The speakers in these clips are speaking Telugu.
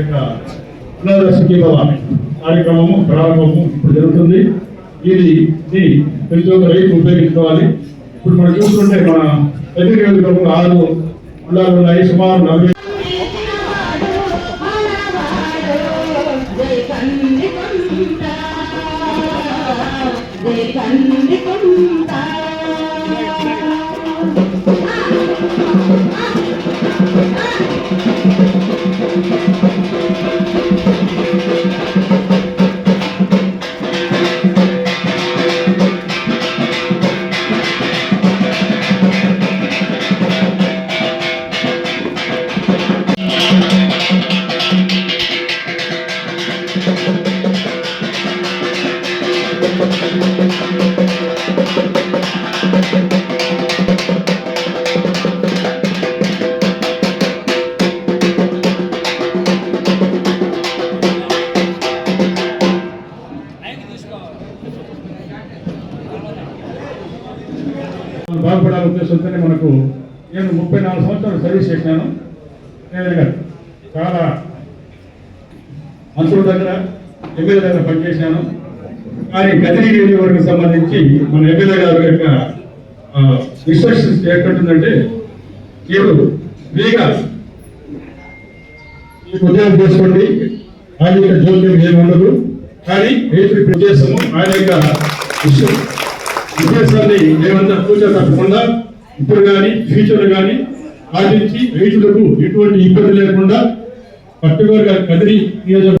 యొక్క అనాథ భవ కార్యక్రమము ప్రారంభము ఇప్పుడు జరుగుతుంది ఇది ప్రతి ఒక్క రైతు ఉపయోగించుకోవాలి ఇప్పుడు మనం చూస్తుంటే మన పెద్ద నియోజకవర్గంలో ఆరు మండలాలు ఉన్నాయి సుమారు నలభై కానీ గదిరి సంబంధించి మన ఎమ్మెల్యే గారు యొక్క ఇన్స్ట్రక్షన్స్ ఎక్కడుందంటే మీరు ఫ్రీగా మీకు ఉద్యోగం చేసుకోండి. ఆయన యొక్క జోక్యం ఏమి ఉండదు. కానీ ఏపీ ఉద్దేశము ఆయన యొక్క విషయం. ఉద్దేశాన్ని మేమంతా పూజ తప్పకుండా ఇప్పుడు కానీ ఫ్యూచర్ కానీ పాటించి రైతులకు ఎటువంటి ఇబ్బంది లేకుండా పర్టికులర్గా కదిరి నియోజకవర్గం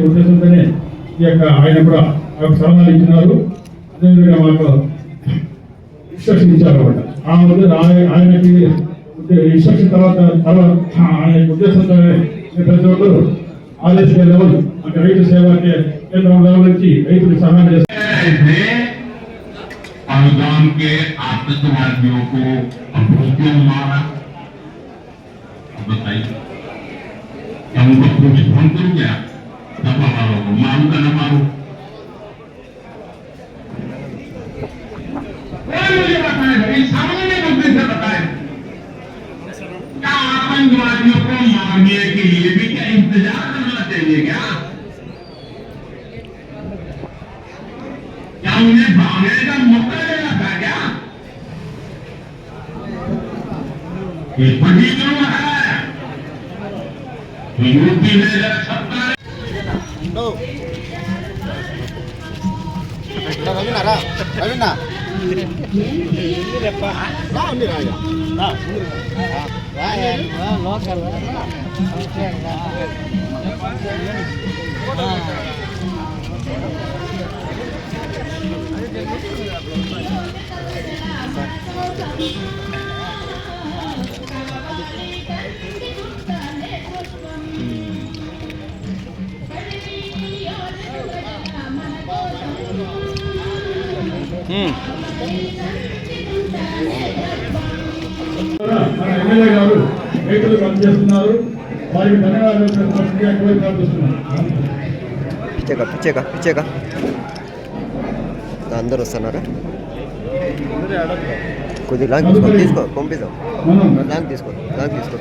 ఉద్దేశంతోనే ఈ యొక్క ఆయన కూడా మాకు సలహాలు ఇచ్చినారు. అదేవిధంగా మాకు ఇన్స్ట్రక్షన్ ఇచ్చారు అనమాట ఆ ఉద్దేశం ఆయనకి ఇన్స్ట్రక్షన్ తర్వాత తర్వాత ఆయన ఉద్దేశంతోనే ప్రతి ఒక్కరు ఆదేశ లెవెల్ అంటే రైతు సేవా కేంద్రం లెవెల్ నుంచి రైతులకు సహాయం చేస్తారు थे अनुदान के आतंकवादियों को अभी क्यों मारा अब बताइए क्या उनको पुलिस फोन करूं क्या दफा मारो को मारू का न मारू அருண்ணா Thank you. ఎమ్మెల్యే గారు రైతులు పనిచేస్తున్నారు వారికి ధన్యవాదాలు ప్రార్థిస్తున్నాను పిచ్చేగా పిచ్చేగా అందరు వస్తున్నారా? కొద్దిగా లాంగ్ తీసుకో తీసుకో పంపిద్దాం. లాంగ్ తీసుకో లాంగ్ తీసుకో.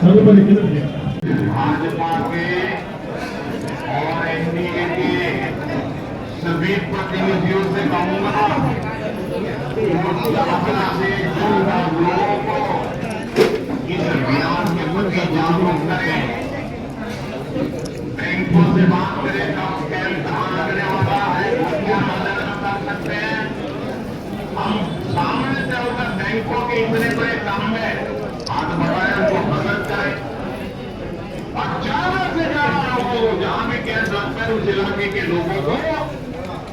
తదుపరి भाजपा के और एनडीए के सभी प्रतिनिधियों से कहूँगा, अपना से ज़्यादा लोगों को इस अभियान के प्रति जागरूक करें। बैंकों से बात करें कब कैंप कहाँ वाला है, क्या मदद कर सकते हैं? हम सामने से होकर बैंकों के रायपुर इलाके के लोगों को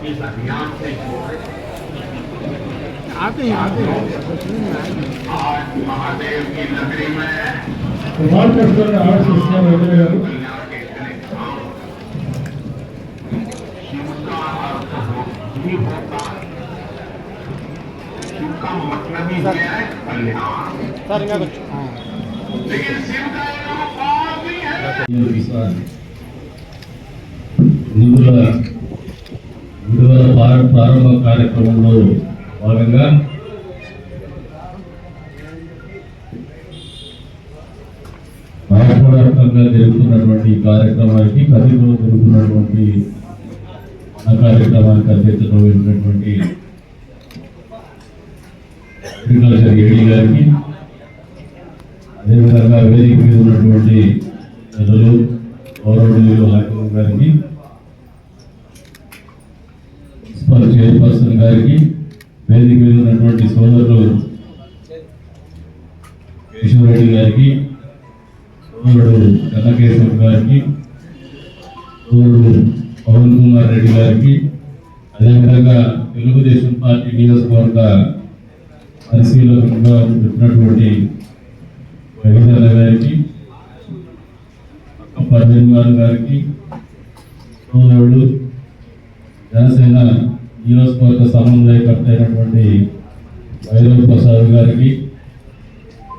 इस अभियान से आते आते आज महादेव की नगरी में कुमार कस्तूर ने आठ सिस्टम बदले हैं मतलब सर इनका कुछ लेकिन शिव का विश्वास है। నిధుల విడుదల ప్రారంభ కార్యక్రమంలో భాగంగా రాష్ట్రవ్యాప్తంగా జరుగుతున్నటువంటి కార్యక్రమానికి కదిలో జరుగుతున్నటువంటి ఆ కార్యక్రమానికి అధ్యక్షత వహించినటువంటి అగ్రికల్చర్ ఏడీ గారికి అదేవిధంగా వేదిక మీద ఉన్నటువంటి ప్రజలు గౌరవనీయులు హాకమ్ గారికి మున్సిపల్ చైర్పర్సన్ గారికి వేదిక మీద ఉన్నటువంటి సోదరులు కేశవరెడ్డి గారికి సోదరుడు కన్నకేశ్వర గారికి సోదరుడు పవన్ కుమార్ రెడ్డి గారికి అదేవిధంగా తెలుగుదేశం పార్టీ నియోజకవర్గ పరిశీలకులుగా పెట్టినటువంటి రవీంద్ర గారికి అక్క పర్వీన్ గారు గారికి సోదరుడు జనసేన నియోజకవర్గ సమన్వయకర్త అయినటువంటి వైరవ్ ప్రసాద్ గారికి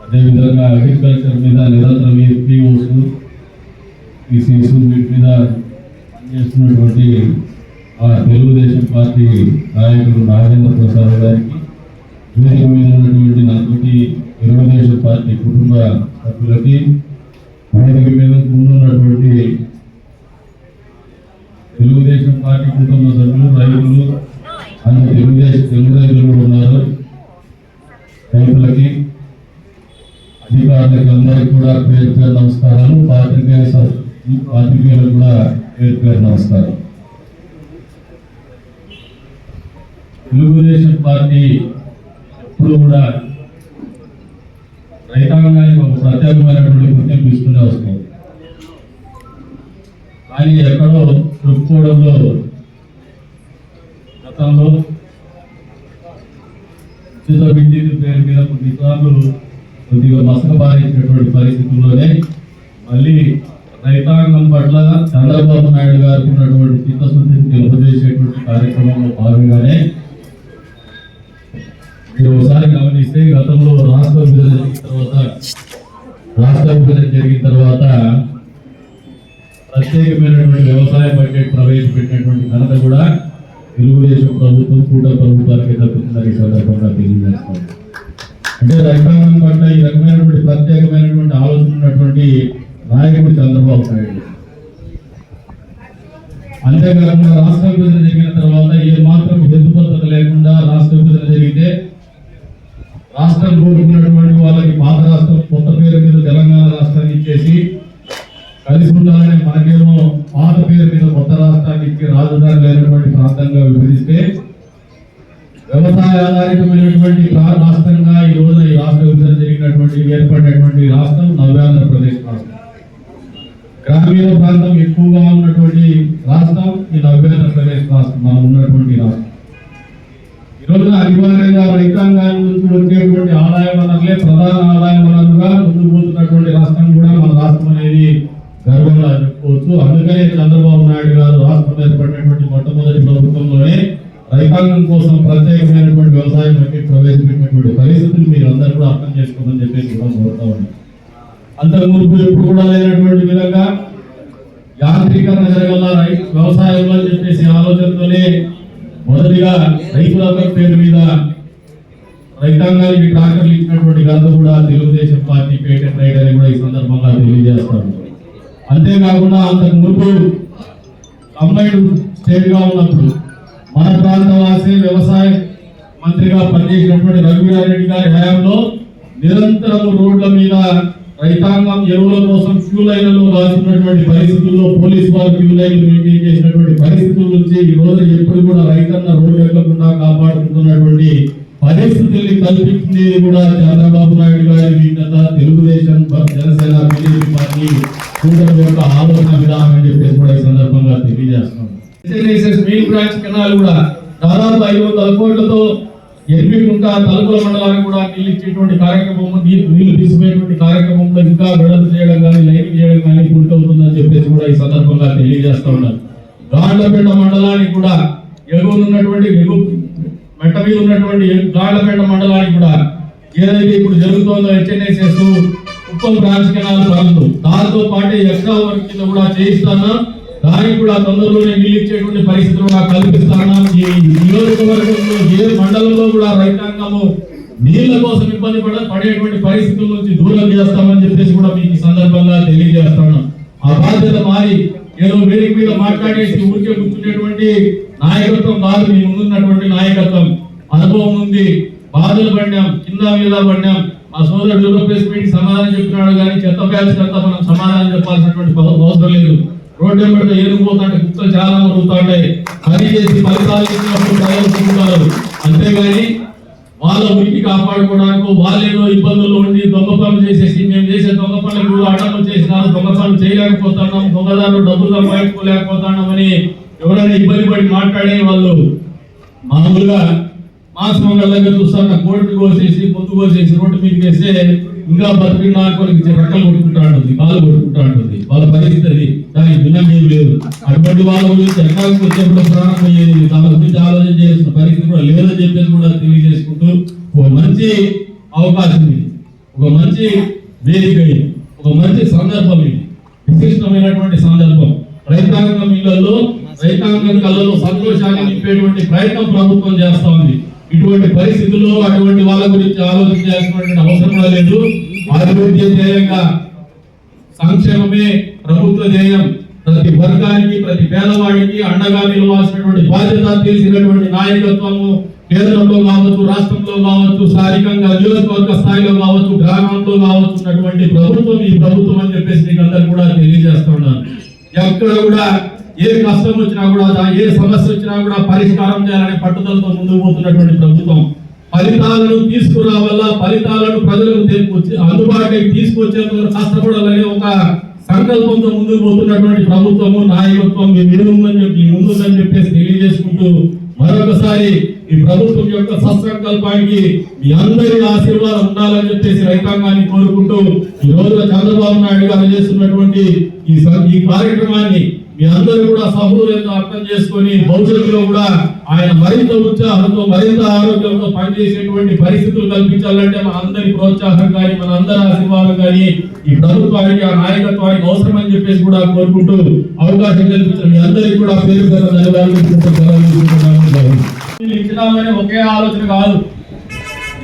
అదేవిధంగా అగ్రికల్చర్ మీద నిరంతరం పిఓస్ ఈసీఎస్ వీటి మీద పనిచేస్తున్నటువంటి ఆ తెలుగుదేశం పార్టీ నాయకులు నాగేంద్ర ప్రసాద్ గారికి వేదిక మీద ఉన్నటువంటి నాతోటి తెలుగుదేశం పార్టీ కుటుంబ సభ్యులకి వేదిక మీద ముందున్నటువంటి తెలుగుదేశం పార్టీ కుటుంబ సభ్యులు రైతులు అన్ని తెలుగుదేశం తెలుగు రైతులు కూడా ఉన్నారు. రైతులకి అధికారులకి అందరికీ కూడా పేరు పేరు నమస్కారాలు. పాత్రికేయ పాత్రికేయులకు కూడా పేరు పేరు నమస్కారం తెలుగుదేశం పార్టీ ఎప్పుడు కూడా రైతాంగానికి ఒక ప్రత్యేకమైనటువంటి గుర్తింపు ఇస్తూనే వస్తుంది. కానీ ఎక్కడో చెప్పుకోవడంలో గతంలో ఉచిత విద్యుత్ పేరు మీద కొన్నిసార్లు కొద్దిగా మసకబారించినటువంటి పరిస్థితుల్లోనే మళ్ళీ రైతాంగం పట్ల చంద్రబాబు నాయుడు గారికి ఉన్నటువంటి చిత్తశుద్ధిని తెలుపజేసేటువంటి కార్యక్రమంలో భాగంగానే మీరు ఒకసారి గమనిస్తే గతంలో రాష్ట్ర విభజన జరిగిన తర్వాత రాష్ట్ర విభజన జరిగిన తర్వాత ప్రత్యేకమైనటువంటి వ్యవసాయ బడ్జెట్ ప్రవేశపెట్టినటువంటి ఘనత కూడా తెలుగుదేశం ప్రభుత్వం కూడా ప్రభుత్వానికి దక్కుతుందని ఈ సందర్భంగా తెలియజేస్తాం అంటే రైతాంగం పట్ల ఈ రకమైనటువంటి ప్రత్యేకమైనటువంటి ఆలోచన ఉన్నటువంటి నాయకుడు చంద్రబాబు నాయుడు. అంతేకాకుండా రాష్ట్ర విభజన జరిగిన తర్వాత ఏ మాత్రం హెతుపద్ధత లేకుండా రాష్ట్ర విభజన జరిగితే రాష్ట్రం కోరుకున్నటువంటి వాళ్ళకి పాత రాష్ట్రం కొత్త పేరు మీద తెలంగాణ రాష్ట్రాన్ని ఇచ్చేసి కలిసి ఉండాలని మనకేమో పాత పేరు మీద కొత్త రాష్ట్రానికి రాజధాని లేనటువంటి ప్రాంతంగా విభజిస్తే వ్యవసాయ ఆధారితమైనటువంటి రాష్ట్రంగా ఈ రోజున ఈ రాష్ట్ర విభజన జరిగినటువంటి ఏర్పడినటువంటి రాష్ట్రం నవ్యాంధ్రప్రదేశ్ రాష్ట్రం. గ్రామీణ ప్రాంతం ఎక్కువగా ఉన్నటువంటి రాష్ట్రం ఈ నవ్యాంధ్రప్రదేశ్ రాష్ట్రం మనం ఉన్నటువంటి రాష్ట్రం. ఈరోజు అనివార్యంగా రైతాంగాన్ని నుంచి వచ్చేటువంటి ఆదాయ వనరులే ప్రధాన ఆదాయ వనరులుగా ముందు పోతున్నటువంటి రాష్ట్రం కూడా మన రాష్ట్రం అనేది గర్వంగా చెప్పుకోవచ్చు. అందుకనే చంద్రబాబు నాయుడు గారు రాష్ట్రం ఏర్పడినటువంటి మొట్టమొదటి ప్రభుత్వంలోనే రైతాంగం కోసం ప్రత్యేకమైనటువంటి వ్యవసాయ ప్రవేశపెట్టినటువంటి పరిస్థితులు మీరు అందరూ కూడా అర్థం చేసుకోమని చెప్పేసి కూడా కోరుతా ఉన్నాం. అంతకు మునుపు ఎప్పుడు కూడా లేనటువంటి విధంగా యాంత్రీకరణ జరగల వ్యవసాయంలో అని చెప్పేసి ఆలోచనతోనే మొదటిగా రైతుల పేరు మీద రైతాంగానికి ట్రాక్టర్లు ఇచ్చినటువంటి ఘనత కూడా తెలుగుదేశం పార్టీ పేటెంట్ రైట్ అని కూడా ఈ సందర్భంగా తెలియజేస్తాను అంతేకాకుండా అంతకు ముందు తమిళనాడు స్టేట్గా ఉన్నప్పుడు మన ప్రాంత వాసి వ్యవసాయ మంత్రిగా పనిచేసినటువంటి రఘువీరారెడ్డి గారి హయాంలో నిరంతరం రోడ్ల మీద రైతాంగం ఎరువుల కోసం క్యూ లైన్లలో రాసినటువంటి పరిస్థితుల్లో పోలీస్ వారు క్యూ లైన్లు మెయింటైన్ చేసినటువంటి పరిస్థితుల నుంచి ఈ రోజు ఎప్పుడు కూడా రైతన్న రోడ్లు ఎక్కకుండా కాపాడుతున్నటువంటి పరిస్థితుల్ని కల్పించింది కూడా చంద్రబాబు నాయుడు గారి విఘ్నత తెలుగుదేశం జనసేన బీజేపీ పార్టీ. కూటమి యొక్క ఆలోచన విధానం అని చెప్పేసి కూడా ఈ సందర్భంగా తెలియజేస్తున్నాం ఎస్ఎన్ఎస్ఎస్ మెయిన్ బ్రాంచ్ కెనాల్ కూడా దాదాపు ఐదు వందల కోట్లతో ఎర్మికుంట తలుపుల మండలానికి కూడా నీళ్ళు ఇచ్చేటువంటి కార్యక్రమం నీ- నీళ్ళు తీసుకునేటువంటి కార్యక్రమంలో ఇంకా వెడల్పు చేయడం కానీ లైనింగ్ చేయడం కానీ పూర్తవుతుందని చెప్పేసి కూడా ఈ సందర్భంగా తెలియజేస్తూ ఉన్నారు. గాండ్లపేట మండలానికి కూడా ఎగువన ఉన్నటువంటి ఎగువ మెట్ట మీద ఉన్నటువంటి గాండ్లపేట మండలానికి కూడా ఏదైతే ఇప్పుడు జరుగుతోందో హెచ్ఎన్ఎస్ఎస్ ఉప్పల్ బ్రాంచ్ కెనాల్ పనులు దాంతో పాటు ఎక్స్ట్రా వర్క్ కింద కూడా చేయిస్తాను? దానికి కూడా తొందరలోనే నీళ్ళు ఇచ్చేటువంటి పరిస్థితులు కూడా కల్పిస్తాను? ఈ నియోజకవర్గంలో ఏ మండలంలో కూడా రైతాంగము నీళ్ళ కోసం ఇబ్బంది పడ పడేటువంటి పరిస్థితుల నుంచి దూరం చేస్తామని చెప్పేసి కూడా మీకు ఈ సందర్భంగా తెలియజేస్తాను. ఆ బాధ్యత మారి ఏదో వేదిక మీద మాట్లాడేసి ఊరికే కూర్చునేటువంటి నాయకత్వం కాదు మీ ముందున్నటువంటి నాయకత్వం. అనుభవం ఉంది. బాధలు పడినాం కింద మీద పడినాం. మా సోదరుడు ప్రెస్ మీట్ సమాధానం చెప్తున్నాడు కానీ చెత్త బ్యాచ్ అంతా మనం సమాధానం చెప్పాల్సినటువంటి అవసరం లేదు. రోడ్డు వెంబడి ఏరుకుపోతుంటే కుక్కలు చాలా మరుగుతుంటాయి. పని చేసి ఫలితాలు ఇచ్చినప్పుడు ప్రజలు పొందుతారు అంతేగాని వాళ్ళ ఉనికి కాపాడుకోవడానికి వాళ్ళేదో ఇబ్బందుల్లో ఉండి దొంగ పనులు చేసేసి మేము చేసే దొంగ పనులకు అడ్డం చేసినారు. దొంగ పనులు చేయలేకపోతున్నాం. దొంగదారులు డబ్బులు సంపాదించుకోలేకపోతున్నామని ఎవరైనా ఇబ్బంది పడి మాట్లాడే వాళ్ళు మామూలుగా మాస్ దగ్గర చూస్తాను కోర్టు కోసేసి పొద్దు కోసేసి రోడ్డు మీదకి వేస్తే ఇంకా బతికిన కొన్ని రెక్కలు కొట్టుకుంటా ఉంటుంది కాలు కొట్టుకుంటా ఉంటుంది. వాళ్ళ పరిస్థితి అది. దానికి భిన్నం ఏం లేదు. అటువంటి వాళ్ళ గురించి ఎక్కడికి వచ్చేప్పుడు ప్రాణం అయ్యేది తమ గురించి ఆలోచన చేసిన పరిస్థితి కూడా లేదని చెప్పేసి కూడా తెలియజేసుకుంటూ ఒక మంచి అవకాశం ఇది. ఒక మంచి వేదిక ఇది. ఒక మంచి సందర్భం ఇది. విశిష్టమైనటువంటి సందర్భం. రైతాంగం ఇళ్ళలో రైతాంగం కళ్ళలో సంతోషాన్ని నింపేటువంటి ప్రయత్నం ప్రభుత్వం చేస్తా ఉంది. ఇటువంటి పరిస్థితుల్లో అటువంటి వాళ్ళ గురించి ఆలోచించాల్సినటువంటి అవసరం కూడా లేదు. అభివృద్ధి ధ్యేయంగా సంక్షేమమే ప్రభుత్వ ధ్యేయం. ప్రతి వర్గానికి ప్రతి పేదవాడికి అండగా నిలవాల్సినటువంటి బాధ్యత తెలిసినటువంటి నాయకత్వము కేంద్రంలో కావచ్చు రాష్ట్రంలో కావచ్చు స్థానికంగా నియోజకవర్గ స్థాయిలో కావచ్చు గ్రామంలో కావచ్చు ఉన్నటువంటి ప్రభుత్వం ఈ ప్రభుత్వం అని చెప్పేసి మీకు అందరు కూడా తెలియజేస్తున్నాను ఎక్కడ కూడా ఏ కష్టం వచ్చినా కూడా ఏ సమస్య వచ్చినా కూడా పరిష్కారం చేయాలనే పట్టుదలతో ముందుకు పోతున్నటువంటి ప్రభుత్వం ఫలితాలను తీసుకురావాలా ఫలితాలను ప్రజలకు తీసుకొచ్చి అందుబాటులోకి తీసుకొచ్చేందుకు కష్టపడాలనే ఒక సంకల్పంతో ముందుకు పోతున్నటువంటి ప్రభుత్వము నాయకత్వం మీ మీద ఉందని చెప్పి ముందుందని చెప్పేసి తెలియజేసుకుంటూ మరొకసారి ఈ ప్రభుత్వం యొక్క సత్సంకల్పానికి మీ అందరి ఆశీర్వాదం ఉండాలని చెప్పేసి రైతాంగాన్ని కోరుకుంటూ ఈ రోజు చంద్రబాబు నాయుడు గారు చేస్తున్నటువంటి ఈ స- ఈ కార్యక్రమాన్ని మీ అందరూ కూడా సహృదయంగా అర్థం చేసుకొని భవిష్యత్తులో కూడా ఆయన మరింత ఉత్సాహంతో మరింత ఆరోగ్యంతో పనిచేసేటువంటి పరిస్థితులు కల్పించాలంటే మన అందరి ప్రోత్సాహం కానీ మన అందరి ఆశీర్వాదం కానీ ఈ ప్రభుత్వానికి ఆ నాయకత్వానికి అవసరమని చెప్పేసి కూడా కోరుకుంటూ అవకాశం కల్పించిన మీ అందరికీ కూడా పేరు పేరు ధన్యవాదాలు. ఇచ్చినామనే ఒకే ఆలోచన కాదు.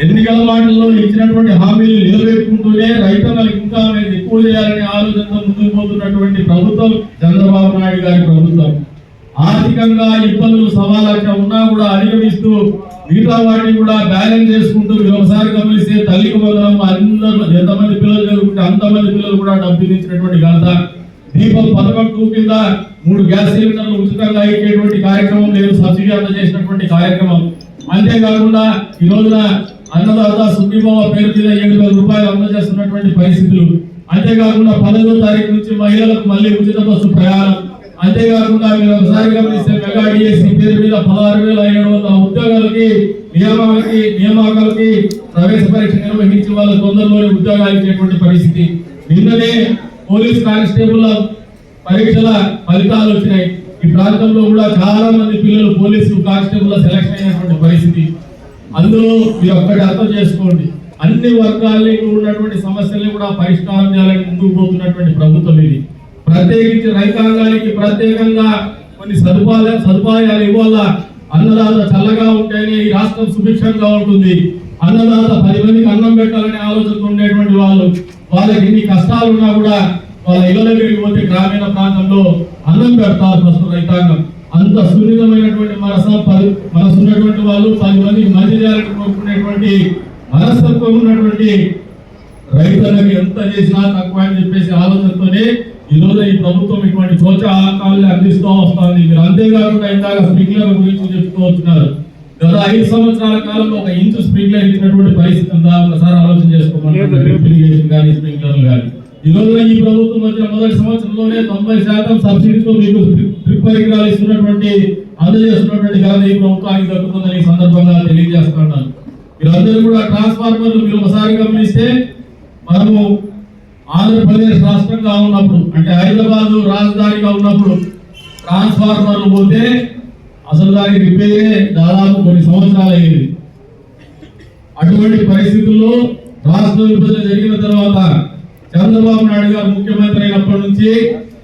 ఎన్నికల మాటల్లో ఇచ్చినటువంటి హామీలు నిలబెట్టుకుంటూనే రైతన్నలకు ఇంకా అనేది ఎక్కువ చేయాలనే ఆలోచనతో ముందుకు పోతున్నటువంటి ప్రభుత్వం చంద్రబాబు నాయుడు గారి ప్రభుత్వం. ఆర్థికంగా ఇబ్బందులు సవాళ్ళగా ఉన్నా కూడా అధిగమిస్తూ మిగతా వాటిని కూడా బ్యాలెన్స్ చేసుకుంటూ ఒకసారి గమనిస్తే తల్లికి బదులం అందరూ ఎంతమంది పిల్లలు చదువుకుంటే అంతమంది పిల్లలు కూడా డబ్బులు ఇచ్చినటువంటి ఘనత. దీపం పథకం టూ కింద మూడు గ్యాస్ సిలిండర్లు ఉచితంగా ఇచ్చేటువంటి కార్యక్రమం లేదు. సబ్సిడీ అందజేసినటువంటి కార్యక్రమం. అంతేకాకుండా ఈ రోజున అన్నదాత సుఖీభావ పేరు మీద ఏడు వేల రూపాయలు అందజేస్తున్నటువంటి పరిస్థితులు. అంతేకాకుండా పదహైదో తారీఖు నుంచి మహిళలకు మళ్ళీ ఉచిత బస్సు ప్రయాణం. అంతేకాకుండా మీరు ఒకసారి గమనిస్తే మెగా డిఎస్సి పేరు మీద పదహారు వేల ఏడు వందల ఉద్యోగాలకి నియామకాలకి నియామకాలకి ప్రవేశ పరీక్ష నిర్వహించి వాళ్ళ తొందరలోనే ఉద్యోగాలు ఇచ్చేటువంటి పరిస్థితి. నిన్ననే పోలీస్ కానిస్టేబుల్ పరీక్షల ఫలితాలు వచ్చినాయి. ఈ ప్రాంతంలో కూడా చాలా మంది పిల్లలు పోలీసు కానిస్టేబుల్ సెలెక్షన్ అయినటువంటి పరిస్థితి. అందులో మీరు ఒక్కటి అర్థం చేసుకోండి. అన్ని వర్గాల్ని ఉన్నటువంటి సమస్యల్ని కూడా పరిష్కారం చేయాలని ముందుకు పోతున్నటువంటి ప్రభుత్వం ఇది. ప్రత్యేకించి రైతాంగానికి ప్రత్యేకంగా కొన్ని సదుపాయాలు సదుపాయాలు ఇవ్వాలా? అన్నదాత చల్లగా ఉంటేనే ఈ రాష్ట్రం సుభిక్షంగా ఉంటుంది. అన్నదాత పది మందికి అన్నం పెట్టాలనే ఆలోచనతో ఉండేటువంటి వాళ్ళు వాళ్ళకి ఎన్ని కష్టాలు ఉన్నా కూడా వాళ్ళ ఇళ్ళ దగ్గరికి పోతే గ్రామీణ ప్రాంతంలో అన్నం పెడతారు ఫస్ట్ రైతాంగం. అంత సున్నితమైనటువంటి మనస పది మనసు ఉన్నటువంటి వాళ్ళు పది మందికి మంచి చేయాలని కోరుకునేటువంటి మనస్తత్వం ఉన్నటువంటి రైతులకు ఎంత చేసినా తక్కువ అని చెప్పేసి ఆలోచనతోనే ఈ రోజు ఈ ప్రభుత్వం ఇటువంటి ప్రోత్సాహకాలను అందిస్తూ వస్తుంది. మీరు అంతేకాకుండా ఇందాక స్ప్రింక్లర్ గురించి చెప్తూ వచ్చినారు. గత ఐదు సంవత్సరాల కాలంలో ఒక ఇంచు స్ప్రింక్లర్ ఇచ్చినటువంటి పరిస్థితి ఉందా? ఒకసారి ఆలోచన చేసుకోమని ఇరిగేషన్ కానీ స్ప్రింక్లర్లు కానీ. ఈ రోజున ఈ ప్రభుత్వం వచ్చిన మొదటి సంవత్సరంలోనే తొంభై శాతం సబ్సిడీతో మీకు ట్రిప్ పరికరాలు ఇస్తున్నటువంటి అందజేస్తున్నటువంటి ఘనత ఈ ప్రభుత్వానికి దక్కుతుందని ఈ సందర్భంగా తెలియజేస్తున్నాను మీరందరూ కూడా ట్రాన్స్ఫార్మర్లు మీరు ఒకసారి గమనిస్తే మనము ఆంధ్రప్రదేశ్ రాష్ట్రంగా ఉన్నప్పుడు అంటే హైదరాబాద్ రాజధానిగా ఉన్నప్పుడు ట్రాన్స్ఫార్మర్లు పోతే అసలు దానికి రిపేరే దాదాపు కొన్ని సంవత్సరాలు అయ్యింది. అటువంటి పరిస్థితుల్లో రాష్ట్ర విభజన జరిగిన తర్వాత చంద్రబాబు నాయుడు గారు ముఖ్యమంత్రి అయినప్పటి నుంచి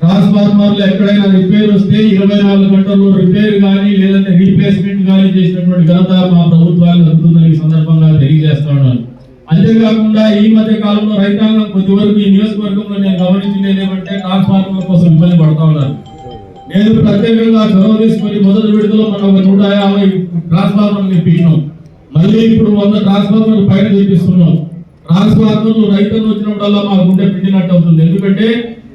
ట్రాన్స్ఫార్మర్లు ఎక్కడైనా రిపేర్ వస్తే ఇరవై నాలుగు గంటల్లో రిపేర్ కానీ లేదంటే రీప్లేస్మెంట్ కానీ చేసినటువంటి ఘనత మా ప్రభుత్వాలు అందుతుందని ఈ సందర్భంగా తెలియజేస్తా ఉన్నాను అంతేకాకుండా ఈ మధ్య కాలంలో రైతాంగం కొద్ది వరకు ఈ నియోజకవర్గంలో నేను గమనించింది ఏమంటే ట్రాన్స్ఫార్మర్ కోసం ఇబ్బంది పడతా ఉన్నారు. నేను ప్రత్యేకంగా చొరవ తీసుకొని మొదటి విడుదల మనం ఒక నూట యాభై ట్రాన్స్ఫార్మర్ తెప్పించినాం మళ్ళీ ఇప్పుడు వంద ట్రాన్స్ఫార్మర్ పైన తెప్పిస్తున్నాం. ట్రాన్స్ఫార్మర్లు రైతులు వచ్చినప్పుడల్లా మా గుండె పిండినట్టు అవుతుంది. ఎందుకంటే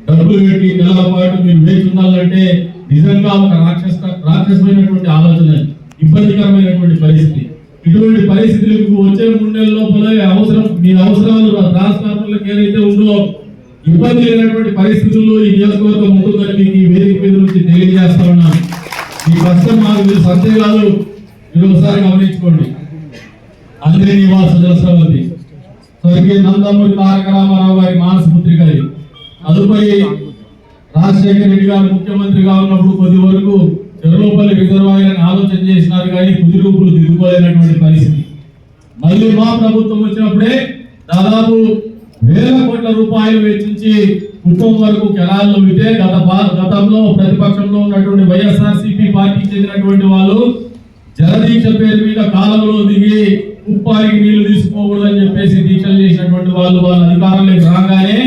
డబ్బులు పెట్టి నెలల పాటు మీరు వేచి ఉండాలంటే నిజంగా ఒక రాక్షస రాక్షసమైనటువంటి ఆలోచన ఇబ్బందికరమైనటువంటి పరిస్థితి. ఇటువంటి పరిస్థితులకు వచ్చే మూడు నెలల లోపల అవసరం మీ అవసరాలు ట్రాన్స్ఫార్మర్లకు ఏదైతే ఉందో ఇబ్బంది లేనటువంటి పరిస్థితుల్లో ఈ నియోజకవర్గం ఉంటుందని మీకు ఈ వేదిక మీద నుంచి తెలియజేస్తా ఉన్నాను. ఈ కష్టం మాకు మీరు అంతేకాదు మీరు ఒకసారి గమనించుకోండి. అందరి నివాస చేస్తామని స్వర్గీయ నందమూరి తారక రామారావు గారి మానస ఇది తదుపరి రాజశేఖర రెడ్డి గారు ముఖ్యమంత్రిగా ఉన్నప్పుడు కొద్ది వరకు చెరువుపల్లి రిజర్వాయర్ అని ఆలోచన చేసినారు కానీ కుది రూపులు దిగుకోలేనటువంటి పరిస్థితి. మళ్ళీ మా ప్రభుత్వం వచ్చినప్పుడే దాదాపు వేల కోట్ల రూపాయలు వెచ్చించి కుటుంబం వరకు కెనాల్లో విటే గత గతంలో ప్రతిపక్షంలో ఉన్నటువంటి వైఎస్ఆర్ పార్టీకి చెందినటువంటి వాళ్ళు జలదీక్ష పేరు మీద కాలంలో దిగి ఉప్పారికి నీళ్ళు తీసుకోకూడదని చెప్పేసి దీక్షలు చేసినటువంటి వాళ్ళు వాళ్ళ అధికారంలోకి రాగానే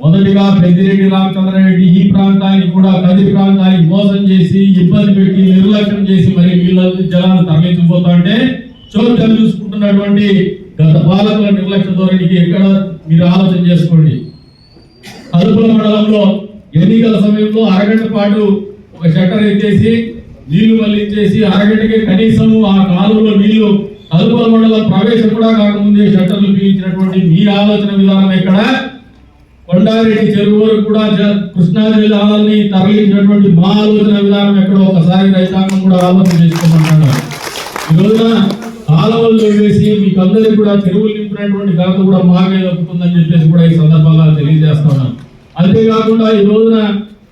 మొదటిగా పెద్దిరెడ్డి రామచంద్రారెడ్డి ఈ ప్రాంతానికి కూడా కది ప్రాంతానికి మోసం చేసి ఇబ్బంది పెట్టి నిర్లక్ష్యం చేసి మరి వీళ్ళ జలాలు తరలించిపోతా అంటే చోద్యం చూసుకుంటున్నటువంటి గత పాలకుల నిర్లక్ష్య ధోరణికి ఎక్కడ మీరు ఆలోచన చేసుకోండి? కలుపుల మండలంలో ఎన్నికల సమయంలో అరగంట పాటు ఒక షట్టర్ ఎత్తేసి నీళ్ళు మళ్ళించేసి అరగంటకి కనీసం ఆ కాలువలో నీళ్ళు కలుపుల మండలం ప్రవేశం కూడా కాకముందే షట్టర్లు బిగించినటువంటి మీ ఆలోచన విధానం ఎక్కడ? కొండారెడ్డి చెరువు వరకు కూడా జ- జిల్లాలని తరలించినటువంటి మా ఆలోచన విధానం ఎక్కడో ఒకసారి రైతాంగం కూడా ఆలోచన చేసుకోమంటున్నారు. ఈ రోజున కాలువల్లో వేసి మీకు అందరికి కూడా చెరువులు నింపినటువంటి ఘనత కూడా మాకే దక్కుతుందని చెప్పేసి కూడా ఈ సందర్భంగా తెలియజేస్తున్నాను. అంతేకాకుండా ఈ రోజున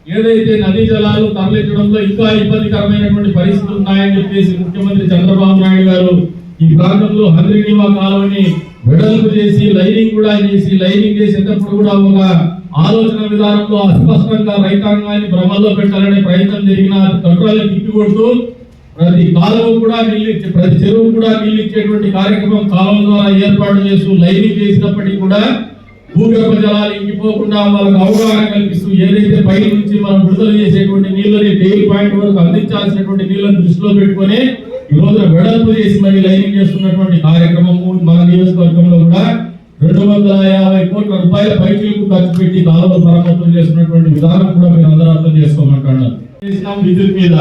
ఏదైతే నదీ జలాలు తరలించడంలో ఇంకా ఇబ్బందికరమైనటువంటి పరిస్థితులు ఉన్నాయని చెప్పేసి ముఖ్యమంత్రి చంద్రబాబు నాయుడు గారు ఈ ప్రాంతంలో హంద్రినీవా కాలువని వెడల్పు చేసి లైనింగ్ కూడా చేసి లైనింగ్ చేసేటప్పుడు కూడా ఒక ఆలోచన విధానంలో అస్పష్టంగా రైతాంగాన్ని భ్రమల్లో పెట్టాలనే ప్రయత్నం జరిగిన కంట్రోల్ తిప్పి కొడుతూ ప్రతి కాలువ కూడా నీళ్ళు ప్రతి చెరువు కూడా నిల్లిచ్చేటువంటి కార్యక్రమం కాలం ద్వారా ఏర్పాటు చేస్తూ లైనింగ్ చేసినప్పటికీ కూడా భూగర్భ జలాలు ఇంకిపోకుండా వాళ్ళకు అవగాహన కల్పిస్తూ ఏదైతే పై నుంచి మనం విడుదల చేసేటువంటి నీళ్ళని డైలీ పాయింట్ వరకు అందించాల్సినటువంటి నీళ్ళని దృష్టిలో పెట్టుకొని ఈ రోజు వెడల్పు చేసి మరి లైనింగ్ చేస్తున్నటువంటి కార్యక్రమము మన నియోజకవర్గంలో కూడా రెండు వందల యాభై కోట్ల రూపాయల పైచీలకు ఖర్చు పెట్టి కాలువలు మరమ్మతులు చేస్తున్నటువంటి విధానం కూడా మీరు అందరూ అర్థం చేసుకోమంటున్నారు. విద్యుత్ మీద.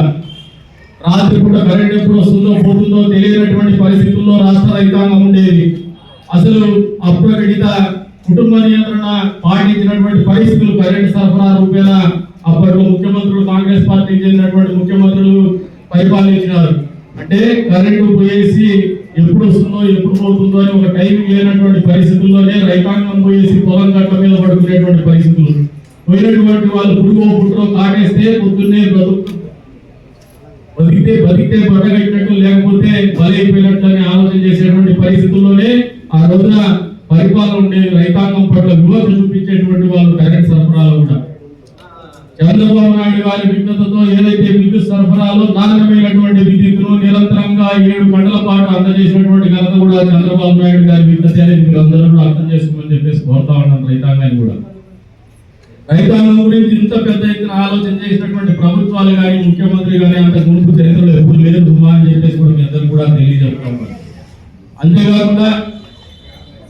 రాత్రి పూట కరెంట్ ఎప్పుడు వస్తుందో పోతుందో తెలియనటువంటి పరిస్థితుల్లో రాష్ట్ర రైతాంగం ఉండేది. అసలు అప్రకటిత కుటుంబ నియంత్రణ పాటించినటువంటి పరిస్థితులు కరెంట్ సరఫరా రూపేణా అప్పట్లో ముఖ్యమంత్రులు కాంగ్రెస్ పార్టీకి చెందినటువంటి ముఖ్యమంత్రులు పరిపాలించినారు. అంటే కరెంటు పోయేసి ఎప్పుడు వస్తుందో ఎప్పుడు పోతుందో అని ఒక టైమింగ్ లేనటువంటి పరిస్థితుల్లోనే రైతాంగం పోయేసి పొలం గట్ల మీద పడుకునేటువంటి పరిస్థితులు. పోయినటువంటి వాళ్ళు పురుగో పుట్టుకో కాటేస్తే పొద్దున్నే బతుకు బతికితే బతికితే బట్టగట్టినట్టు లేకపోతే బలైపోయినట్టు అని ఆలోచన చేసేటువంటి పరిస్థితుల్లోనే ఆ రోజున పరిపాలన ఉండే రైతాంగం పట్ల వివక్ష చూపించేటువంటి వాళ్ళు కరెంట్ సరఫరాలు కూడా. చంద్రబాబు నాయుడు గారి విజ్ఞతతో ఏదైతే విద్యుత్ సరఫరాలో నాణ్యమైనటువంటి విద్యుత్తును నిరంతరంగా ఏడు గంటల పాటు అందజేసినటువంటి ఘనత కూడా చంద్రబాబు నాయుడు గారి విజ్ఞత అనేది మీరు అందరూ కూడా అర్థం చేసుకోమని చెప్పేసి కోరుతా ఉన్నాం రైతాంగాన్ని కూడా. రైతాంగం గురించి ఇంత పెద్ద ఎత్తున ఆలోచన చేసినటువంటి ప్రభుత్వాలు కానీ ముఖ్యమంత్రి కానీ అంత మునుపు చరిత్రలో ఎప్పుడు లేదు దుమ్మా అని చెప్పేసి కూడా మీ అందరూ కూడా తెలియజెప్తాం అంతేకాకుండా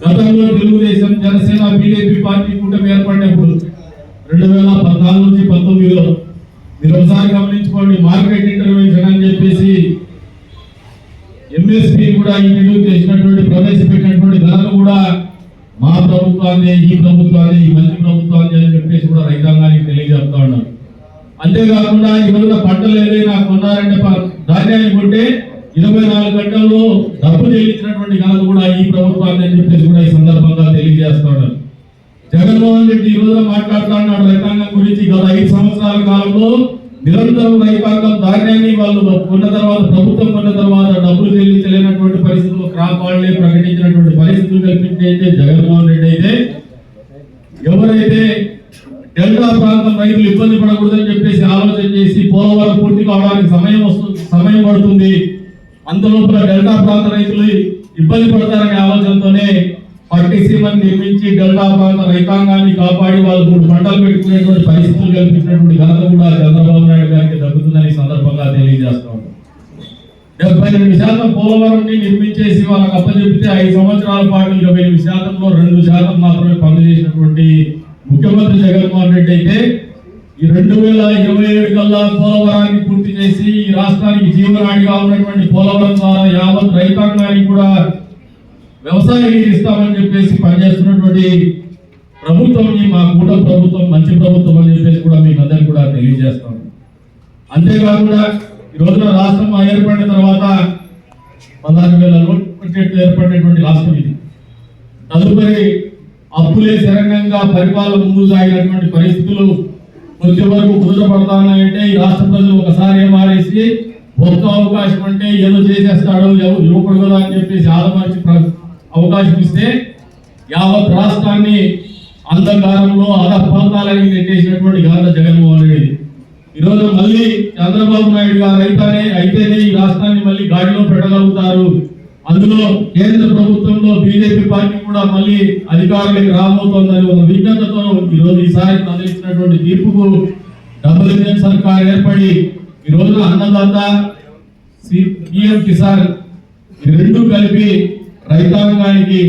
గతంలో తెలుగుదేశం జనసేన బీజేపీ పార్టీ కూటమి ఏర్పడినప్పుడు రెండు వేల పద్నాలుగు నుంచి పంతొమ్మిదిలో మీరు ఒకసారి గమనించుకోండి మార్కెట్ ఇంటర్వెన్షన్ అని చెప్పేసి ఎంఎస్పి కూడా ఇంట్రడ్యూస్ చేసినటువంటి ప్రవేశపెట్టినటువంటి ధరలు కూడా మా ప్రభుత్వాన్ని ఈ ప్రభుత్వాన్ని ఈ మంచి ప్రభుత్వాన్ని అని చెప్పేసి కూడా రైతాంగానికి తెలియజేస్తా ఉన్నారు. అంతేకాకుండా ఈ రోజున పంటలు ఏదైనా కొన్నారంటే ధాన్యాన్ని కొంటే ఇరవై నాలుగు గంటల్లో డబ్బు చెల్లించినటువంటి కాదు కూడా ఈ ప్రభుత్వాన్ని అని చెప్పేసి కూడా ఈ సందర్భంగా తెలియజేస్తా ఉన్నారు. జగన్మోహన్ రెడ్డి ఈ రోజున మాట్లాడుతున్నాడు రైతాంగం గురించి. గత ఐదు సంవత్సరాల కాలంలో నిరంతరం రైతాంగం ధాన్యాన్ని వాళ్ళు కొన్న తర్వాత ప్రభుత్వం కొన్న తర్వాత డబ్బులు చెల్లించలేనటువంటి పరిస్థితులు క్రాప్ వాళ్ళే ప్రకటించినటువంటి పరిస్థితులు కల్పించే జగన్మోహన్ రెడ్డి అయితే ఎవరైతే డెల్టా ప్రాంతం రైతులు ఇబ్బంది పడకూడదని చెప్పేసి ఆలోచన చేసి పోలవరం పూర్తి కావడానికి సమయం వస్తుంది సమయం పడుతుంది. అంతలోపల డెల్టా ప్రాంత రైతులు ఇబ్బంది పడతారనే ఆలోచనతోనే పట్టి సీమని నిర్మించి డెల్టా ప్రాంత రైతాంగాన్ని కాపాడి వాళ్ళు మూడు పంటలు పెట్టుకునేటువంటి పరిస్థితులు కల్పించినటువంటి ఘనత కూడా చంద్రబాబు నాయుడు గారికి దక్కుతుందని సందర్భంగా తెలియజేస్తాం డెబ్బై ఎనిమిది శాతం పోలవరంని నిర్మించేసి వాళ్ళకి అప్పచెప్తే ఐదు సంవత్సరాల పాటు ఇరవై ఎనిమిది శాతంలో రెండు శాతం మాత్రమే పనులు చేసినటువంటి ముఖ్యమంత్రి జగన్మోహన్ రెడ్డి అయితే ఈ రెండు వేల ఇరవై ఏడు కల్లా పోలవరాన్ని పూర్తి చేసి ఈ రాష్ట్రానికి జీవనాడిగా ఉన్నటువంటి పోలవరం ద్వారా యావత్ రైతాంగానికి కూడా వ్యవసాయం ఇస్తామని చెప్పేసి పనిచేస్తున్నటువంటి ప్రభుత్వంని మా కూట ప్రభుత్వం మంచి ప్రభుత్వం అని చెప్పేసి కూడా మీకు అందరికి కూడా తెలియజేస్తాం. అంతేకాకుండా ఈ రోజున రాష్ట్రం ఏర్పడిన తర్వాత పదహారు వేల లోన్ ఏర్పడినటువంటి రాష్ట్రం ఇది. తదుపరి అప్పులే శరణంగా పరిపాలన ముందు సాగినటువంటి పరిస్థితులు కొద్ది వరకు కుదురపడతానంటే ఈ రాష్ట్ర ప్రజలు ఒకసారి మారేసి ఒక్క అవకాశం అంటే ఏదో చేసేస్తాడు ఎవరు యువకుడు కదా అని చెప్పేసి ఆదమర్చి అవకాశం ఇస్తే యావత్ రాష్ట్రాన్ని అంధకారంలో అధపాతాలని నెట్టేసినటువంటి ఘనత జగన్మోహన్ రెడ్డి. ఈరోజు మళ్ళీ చంద్రబాబు నాయుడు గారు అయితేనే అయితేనే ఈ రాష్ట్రాన్ని మళ్ళీ గాడిలో పెట్టగలుగుతారు. అందులో కేంద్ర ప్రభుత్వంలో బీజేపీ పార్టీ కూడా మళ్ళీ అధికారులకు రాబోతోందని ఒక విజ్ఞతతో ఈరోజు ఈసారి ప్రజలిచ్చినటువంటి తీర్పుకు డబుల్ ఇంజన్ సర్కార్ ఏర్పడి ఈ రోజున అన్నదాత పిఎం కిసాన్ రెండు కలిపి రైతాంగానికి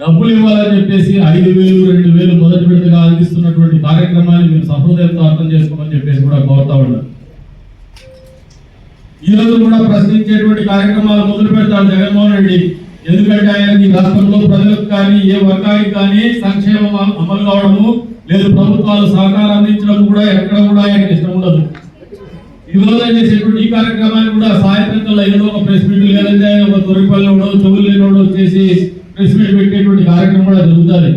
డబ్బులు ఇవ్వాలని చెప్పేసి ఐదు వేలు రెండు వేలు మొదటి విడతగా అందిస్తున్నటువంటి కార్యక్రమాన్ని మీరు సహృదయంతో అర్థం చేసుకోమని చెప్పేసి కూడా కోరుతా ఉన్నారు ఈరోజు కూడా ప్రశ్నించేటువంటి కార్యక్రమాలు మొదలు పెడతాడు జగన్మోహన్ రెడ్డి. ఎందుకంటే ఆయన ఈ రాష్ట్రంలో ప్రజలకు కానీ ఏ వర్గానికి కానీ సంక్షేమం అమలు కావడము లేదు ప్రభుత్వాలు సహకారం అందించడం కూడా ఎక్కడ కూడా ఆయనకి ఇష్టం ఉండదు. ఈ చేసేటువంటి ఈ కార్యక్రమాన్ని కూడా సాయంత్రం ఏదో ఒక ప్రెస్ మీట్లు లేదంటే ఒక తొరిపల్లి ఉండవు చెవులు లేనివాడు చేసి ప్రెస్ మీట్ పెట్టేటువంటి కార్యక్రమం కూడా జరుగుతుంది.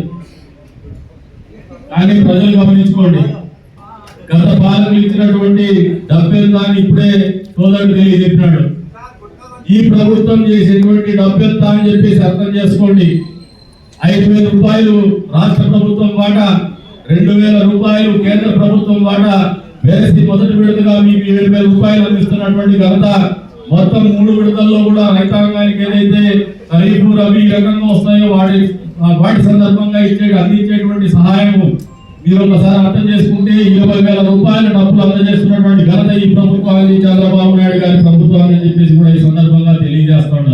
కానీ ప్రజలు గమనించుకోండి గత పాలకులు ఇచ్చినటువంటి డబ్బెంతాన్ని ఇప్పుడే సోదరుడు తెలియజెప్పినాడు ఈ ప్రభుత్వం చేసేటువంటి డబ్బెంత అని చెప్పేసి అర్థం చేసుకోండి. ఐదు వేల రూపాయలు రాష్ట్ర ప్రభుత్వం వాటా రెండు వేల రూపాయలు కేంద్ర ప్రభుత్వం వాటా వేసి మొదటి విడతగా మీకు ఏడు వేల రూపాయలు అందిస్తున్నటువంటి ఘనత మొత్తం మూడు విడతల్లో కూడా రైతాంగానికి ఏదైతే ఖరీఫ్ రవి రకంగా వస్తాయో వాటి వాటి సందర్భంగా ఇచ్చే అందించేటువంటి సహాయము మీరు ఒకసారి అర్థం చేసుకుంటే ఇరవై వేల రూపాయల డబ్బులు అందజేస్తున్నటువంటి ఘనత ఈ ప్రభుత్వాన్ని చంద్రబాబు నాయుడు గారి ప్రభుత్వాన్ని చెప్పేసి కూడా ఈ సందర్భంగా తెలియజేస్తున్నాను